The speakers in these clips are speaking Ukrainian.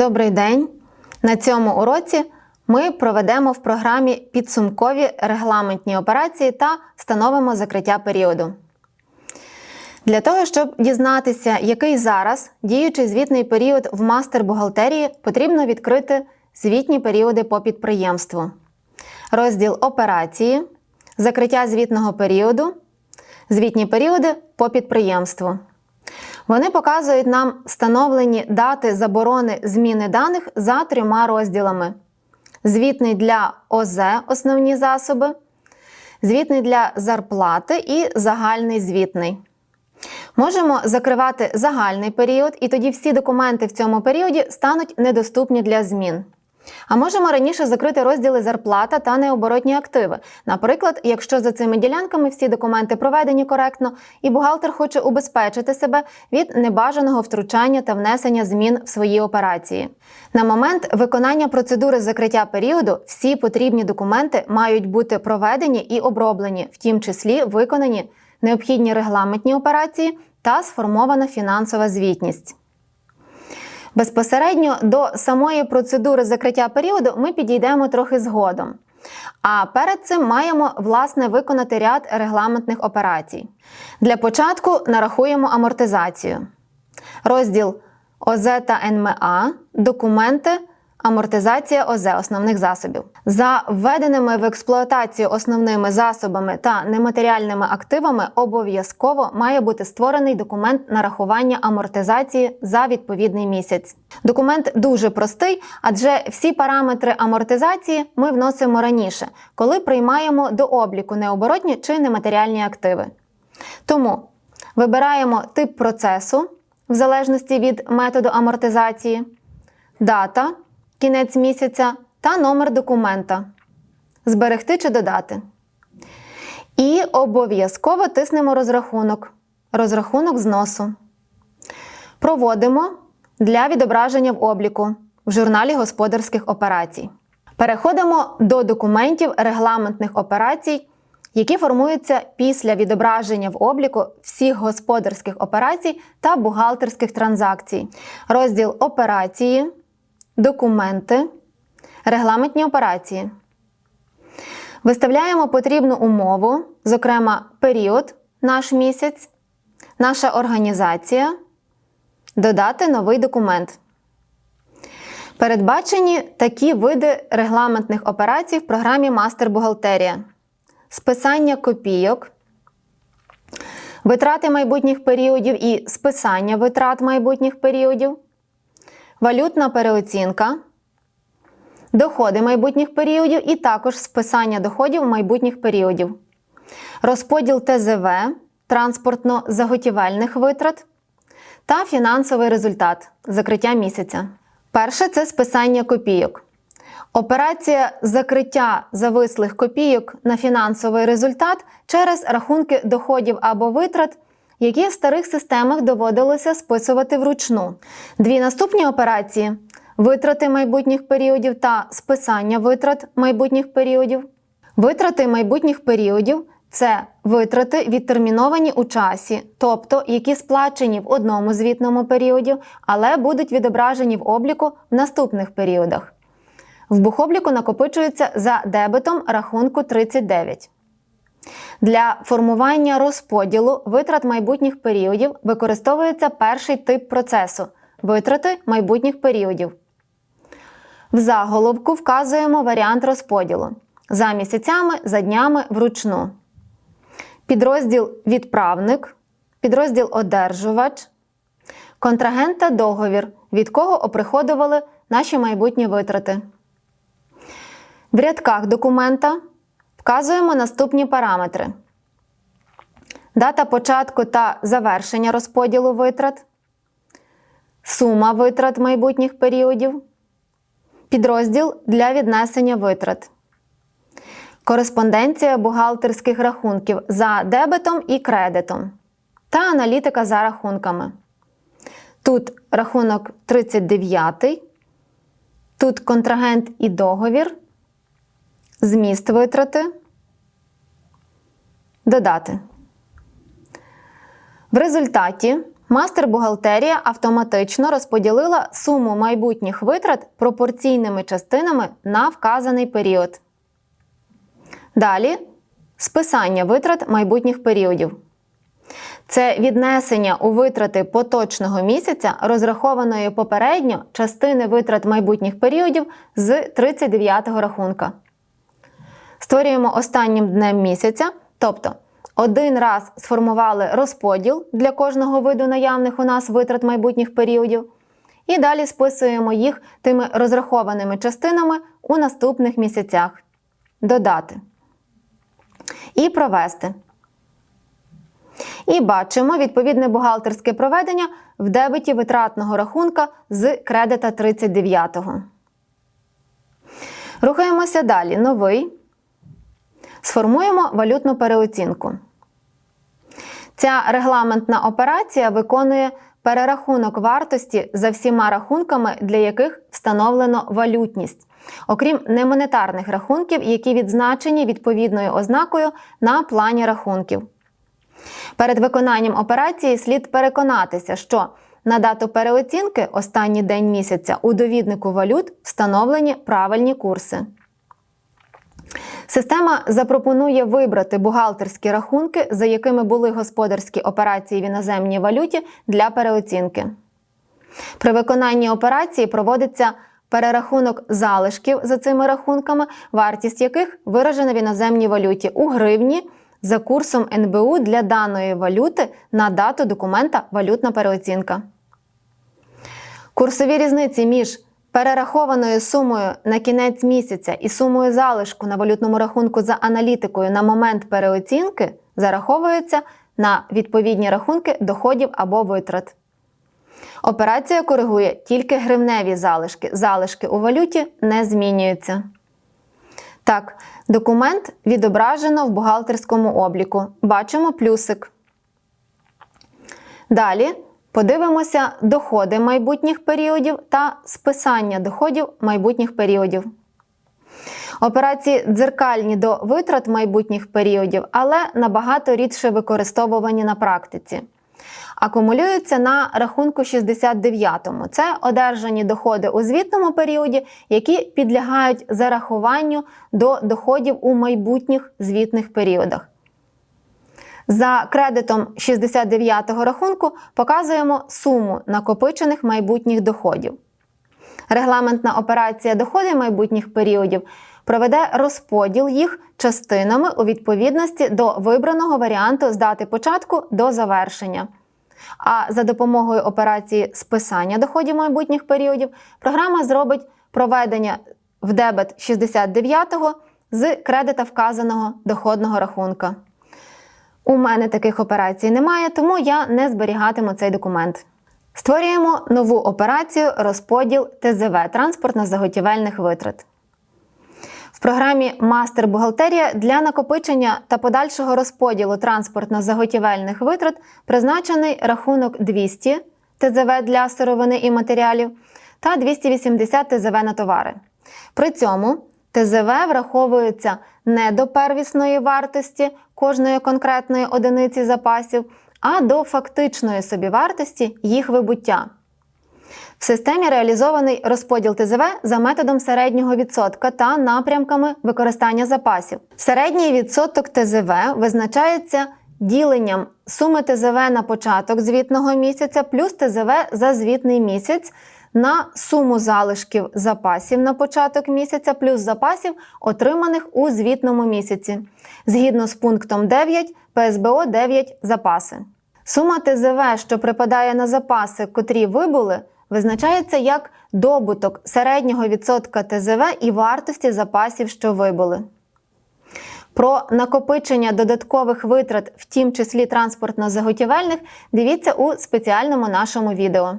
Добрий день! На цьому уроці ми проведемо в програмі підсумкові регламентні операції та встановимо закриття періоду. Для того, щоб дізнатися, який зараз діючий звітний період в мастер бухгалтерії, потрібно відкрити звітні періоди по підприємству. Розділ операції, закриття звітного періоду, звітні періоди по підприємству. Вони показують нам встановлені дати заборони зміни даних за трьома розділами: звітний для ОЗ основні засоби, звітний для зарплати і загальний звітний. Можемо закривати загальний період, і тоді всі документи в цьому періоді стануть недоступні для змін. А можемо раніше закрити розділи зарплата та необоротні активи. Наприклад, якщо за цими ділянками всі документи проведені коректно, і бухгалтер хоче убезпечити себе від небажаного втручання та внесення змін в свої операції. На момент виконання процедури закриття періоду всі потрібні документи мають бути проведені і оброблені, в тім числі виконані необхідні регламентні операції та сформована фінансова звітність. Безпосередньо до самої процедури закриття періоду ми підійдемо трохи згодом. А перед цим маємо власне виконати ряд регламентних операцій. Для початку нарахуємо амортизацію. Розділ ОЗ та НМА, документи, амортизація ОЗ основних засобів. За введеними в експлуатацію основними засобами та нематеріальними активами обов'язково має бути створений документ нарахування амортизації за відповідний місяць. Документ дуже простий, адже всі параметри амортизації ми вносимо раніше, коли приймаємо до обліку необоротні чи нематеріальні активи. Тому вибираємо тип процесу в залежності від методу амортизації, дата, кінець місяця та номер документа. Зберегти чи додати. І обов'язково тиснемо розрахунок. Розрахунок зносу. Проводимо для відображення в обліку в журналі господарських операцій. Переходимо до документів регламентних операцій, які формуються після відображення в обліку всіх господарських операцій та бухгалтерських транзакцій. Розділ операції, документи, регламентні операції. Виставляємо потрібну умову, зокрема, період, наш місяць, наша організація, додати новий документ. Передбачені такі види регламентних операцій в програмі Мастер Бухгалтерія: списання копійок, витрати майбутніх періодів і списання витрат майбутніх періодів, валютна переоцінка, доходи майбутніх періодів і також списання доходів майбутніх періодів, розподіл ТЗВ, транспортно-заготівельних витрат та фінансовий результат закриття місяця. Перше це списання копійок. Операція закриття завислих копійок на фінансовий результат через рахунки доходів або витрат, які в старих системах доводилося списувати вручну. Дві наступні операції витрати майбутніх періодів та списання витрат майбутніх періодів. Витрати майбутніх періодів це витрати відтерміновані у часі, тобто які сплачені в одному звітному періоді, але будуть відображені в обліку в наступних періодах. В бухобліку накопичуються за дебетом рахунку 39. Для формування розподілу витрат майбутніх періодів використовується перший тип процесу витрати майбутніх періодів. В заголовку вказуємо варіант розподілу за місяцями, за днями вручну. Підрозділ відправник, підрозділ одержувач, контрагент та договір, від кого оприходували наші майбутні витрати. В рядках документа вказуємо наступні параметри: дата початку та завершення розподілу витрат, сума витрат майбутніх періодів, підрозділ для віднесення витрат, кореспонденція бухгалтерських рахунків за дебетом і кредитом та аналітика за рахунками. Тут рахунок 39, тут контрагент і договір зміст витрати, додати. В результаті Мастер бухгалтерія автоматично розподілила суму майбутніх витрат пропорційними частинами на вказаний період. Далі списання витрат майбутніх періодів. Це віднесення у витрати поточного місяця, розрахованої попередньо частини витрат майбутніх періодів з 39-го рахунка. Створюємо останнім днем місяця, тобто один раз сформували розподіл для кожного виду наявних у нас витрат майбутніх періодів, і далі списуємо їх тими розрахованими частинами у наступних місяцях. Додати. І провести. І бачимо відповідне бухгалтерське проведення в дебеті витратного рахунка з кредита 39-го. Рухаємося далі. Новий. Сформуємо валютну переоцінку. Ця регламентна операція виконує перерахунок вартості за всіма рахунками, для яких встановлено валютність, окрім немонетарних рахунків, які відзначені відповідною ознакою на плані рахунків. Перед виконанням операції слід переконатися, що на дату переоцінки останній день місяця у довіднику валют встановлені правильні курси. Система запропонує вибрати бухгалтерські рахунки, за якими були господарські операції в іноземній валюті для переоцінки. При виконанні операції проводиться перерахунок залишків за цими рахунками, вартість яких виражена в іноземній валюті у гривні за курсом НБУ для даної валюти на дату документа валютна переоцінка. Курсові різниці між перерахованою сумою на кінець місяця і сумою залишку на валютному рахунку за аналітикою на момент переоцінки зараховуються на відповідні рахунки доходів або витрат. Операція коригує тільки гривневі залишки. Залишки у валюті не змінюються. Так, документ відображено в бухгалтерському обліку. Бачимо плюсик. Далі подивимося доходи майбутніх періодів та списання доходів майбутніх періодів. Операції дзеркальні до витрат майбутніх періодів, але набагато рідше використовувані на практиці. Акумулюються на рахунку 69-му. Це одержані доходи у звітному періоді, які підлягають зарахуванню до доходів у майбутніх звітних періодах. За кредитом 69-го рахунку показуємо суму накопичених майбутніх доходів. Регламентна операція доходи майбутніх періодів проведе розподіл їх частинами у відповідності до вибраного варіанту з дати початку до завершення. А за допомогою операції списання доходів майбутніх періодів програма зробить проведення в дебет 69-го з кредита вказаного доходного рахунка. У мене таких операцій немає, тому я не зберігатиму цей документ. Створюємо нову операцію розподіл ТЗВ транспортно-заготівельних витрат. В програмі Мастер бухгалтерія для накопичення та подальшого розподілу транспортно-заготівельних витрат призначений рахунок 200 ТЗВ для сировини і матеріалів та 280 ТЗВ на товари. При цьому ТЗВ враховується не до первісної вартості кожної конкретної одиниці запасів, а до фактичної собівартості їх вибуття. В системі реалізований розподіл ТЗВ за методом середнього відсотка та напрямками використання запасів. Середній відсоток ТЗВ визначається діленням суми ТЗВ на початок звітного місяця плюс ТЗВ за звітний місяць на суму залишків запасів на початок місяця плюс запасів, отриманих у звітному місяці, згідно з пунктом 9 ПСБО 9 запаси. Сума ТЗВ, що припадає на запаси, котрі вибули, визначається як добуток середнього відсотка ТЗВ і вартості запасів, що вибули. Про накопичення додаткових витрат, в тім числі транспортно-заготівельних, дивіться у спеціальному нашому відео.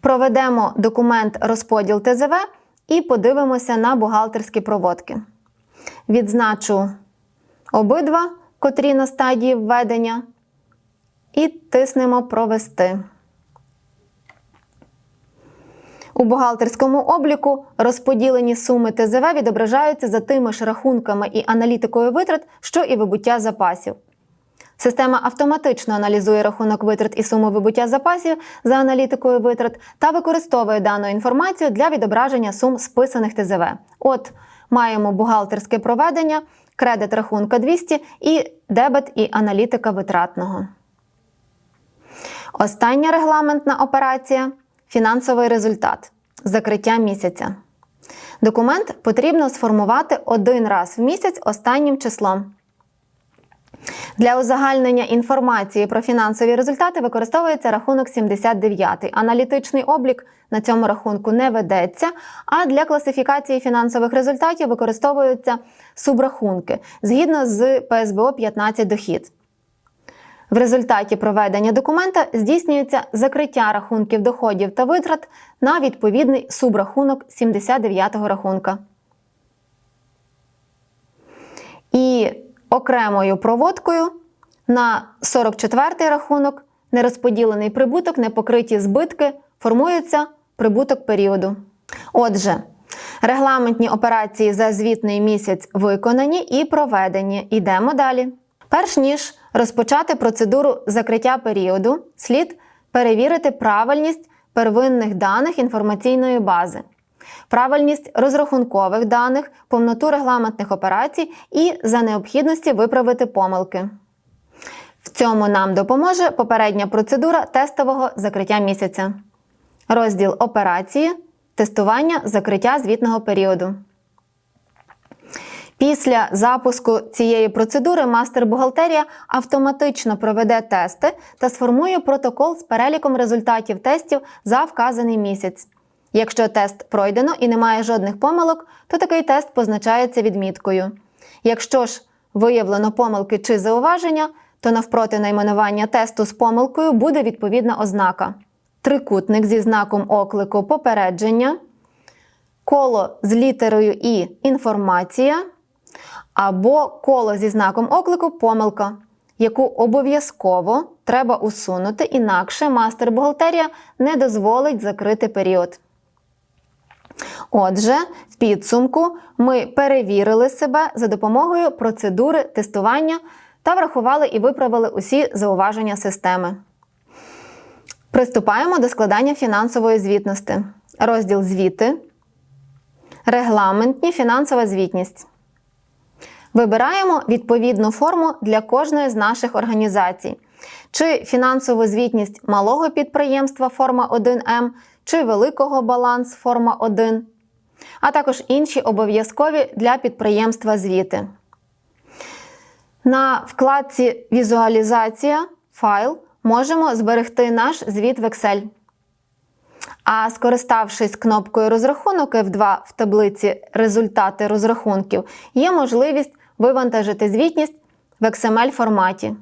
Проведемо документ розподіл ТЗВ і подивимося на бухгалтерські проводки. Відзначу обидва, котрі на стадії введення, і тиснемо Провести. У бухгалтерському обліку розподілені суми ТЗВ відображаються за тими ж рахунками і аналітикою витрат, що і вибуття запасів. Система автоматично аналізує рахунок витрат і суму вибуття запасів за аналітикою витрат та використовує дану інформацію для відображення сум списаних ТЗВ. От маємо бухгалтерське проведення, кредит рахунка 200 і дебет і аналітика витратного. Остання регламентна операція фінансовий результат закриття місяця. Документ потрібно сформувати один раз в місяць останнім числом. Для узагальнення інформації про фінансові результати використовується рахунок 79. Аналітичний облік на цьому рахунку не ведеться, а для класифікації фінансових результатів використовуються субрахунки згідно з ПСБО 15 дохід. В результаті проведення документа здійснюється закриття рахунків доходів та витрат на відповідний субрахунок 79-го рахунка. І окремою проводкою на 44-й рахунок нерозподілений прибуток, непокриті збитки формується прибуток періоду. Отже, регламентні операції за звітний місяць виконані і проведені. Йдемо далі. Перш ніж розпочати процедуру закриття періоду, слід перевірити правильність первинних даних інформаційної бази, правильність розрахункових даних, повноту регламентних операцій і за необхідності виправити помилки. В цьому нам допоможе попередня процедура тестового закриття місяця. Розділ операції, тестування закриття звітного періоду. Після запуску цієї процедури мастер бухгалтерія автоматично проведе тести та сформує протокол з переліком результатів тестів за вказаний місяць. Якщо тест пройдено і немає жодних помилок, то такий тест позначається відміткою. Якщо ж виявлено помилки чи зауваження, то навпроти найменування тесту з помилкою буде відповідна ознака: трикутник зі знаком оклику попередження, коло з літерою І інформація або коло зі знаком оклику помилка, яку обов'язково треба усунути, інакше мастер бухгалтерія не дозволить закрити період. Отже, в підсумку ми перевірили себе за допомогою процедури тестування та врахували і виправили усі зауваження системи. Приступаємо до складання фінансової звітності. Розділ звіти. Регламентні фінансова звітність. Вибираємо відповідну форму для кожної з наших організацій. Чи фінансову звітність малого підприємства форма 1М, чи великого баланс форма 1, а також інші обов'язкові для підприємства звіти. На вкладці Візуалізація файл можемо зберегти наш звіт в Excel. А скориставшись кнопкою розрахунок F2 в таблиці Результати розрахунків, є можливість вивантажити звітність в XML форматі.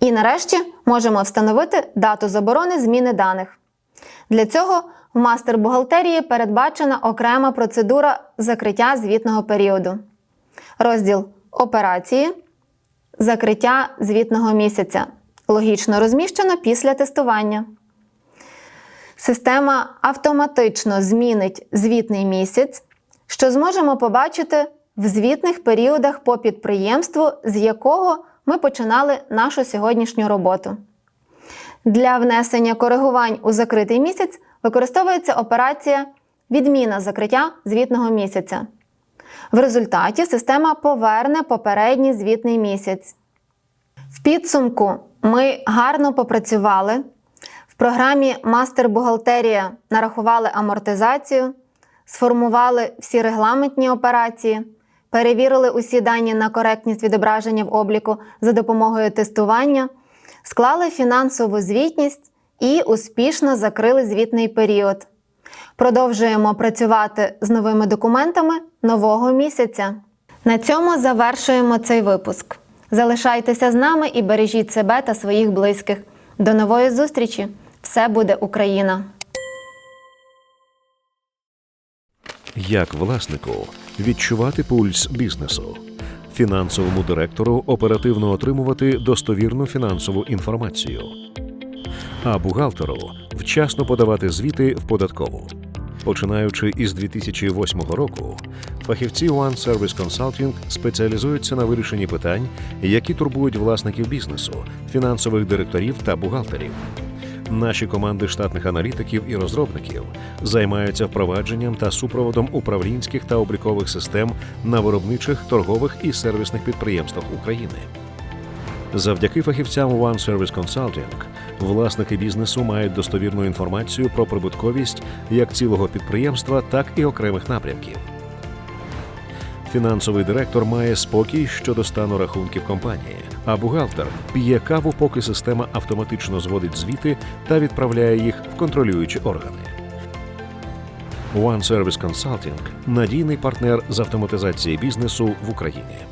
І нарешті можемо встановити дату заборони зміни даних. Для цього в мастер бухгалтерії передбачена окрема процедура закриття звітного періоду. Розділ Операції. Закриття звітного місяця. Логічно розміщено після тестування. Система автоматично змінить звітний місяць, що зможемо побачити в звітних періодах по підприємству, з якого ми починали нашу сьогоднішню роботу. Для внесення коригувань у закритий місяць використовується операція відміна закриття звітного місяця. В результаті система поверне попередній звітний місяць. В підсумку ми гарно попрацювали. В програмі Мастер бухгалтерія нарахували амортизацію, сформували всі регламентні операції, перевірили усі дані на коректність відображення в обліку за допомогою тестування, склали фінансову звітність і успішно закрили звітний період. Продовжуємо працювати з новими документами нового місяця. На цьому завершуємо цей випуск. Залишайтеся з нами і бережіть себе та своїх близьких. До нової зустрічі! Все буде Україна! Як власнику відчувати пульс бізнесу, фінансовому директору оперативно отримувати достовірну фінансову інформацію, а бухгалтеру вчасно подавати звіти в податкову. Починаючи із 2008 року, фахівці One Service Consulting спеціалізуються на вирішенні питань, які турбують власників бізнесу, фінансових директорів та бухгалтерів. Наші команди штатних аналітиків і розробників займаються впровадженням та супроводом управлінських та облікових систем на виробничих, торгових і сервісних підприємствах України. Завдяки фахівцям One Service Consulting власники бізнесу мають достовірну інформацію про прибутковість як цілого підприємства, так і окремих напрямків. Фінансовий директор має спокій щодо стану рахунків компанії, а бухгалтер п'є каву, поки система автоматично зводить звіти та відправляє їх в контролюючі органи. One Service Consulting – надійний партнер з автоматизації бізнесу в Україні.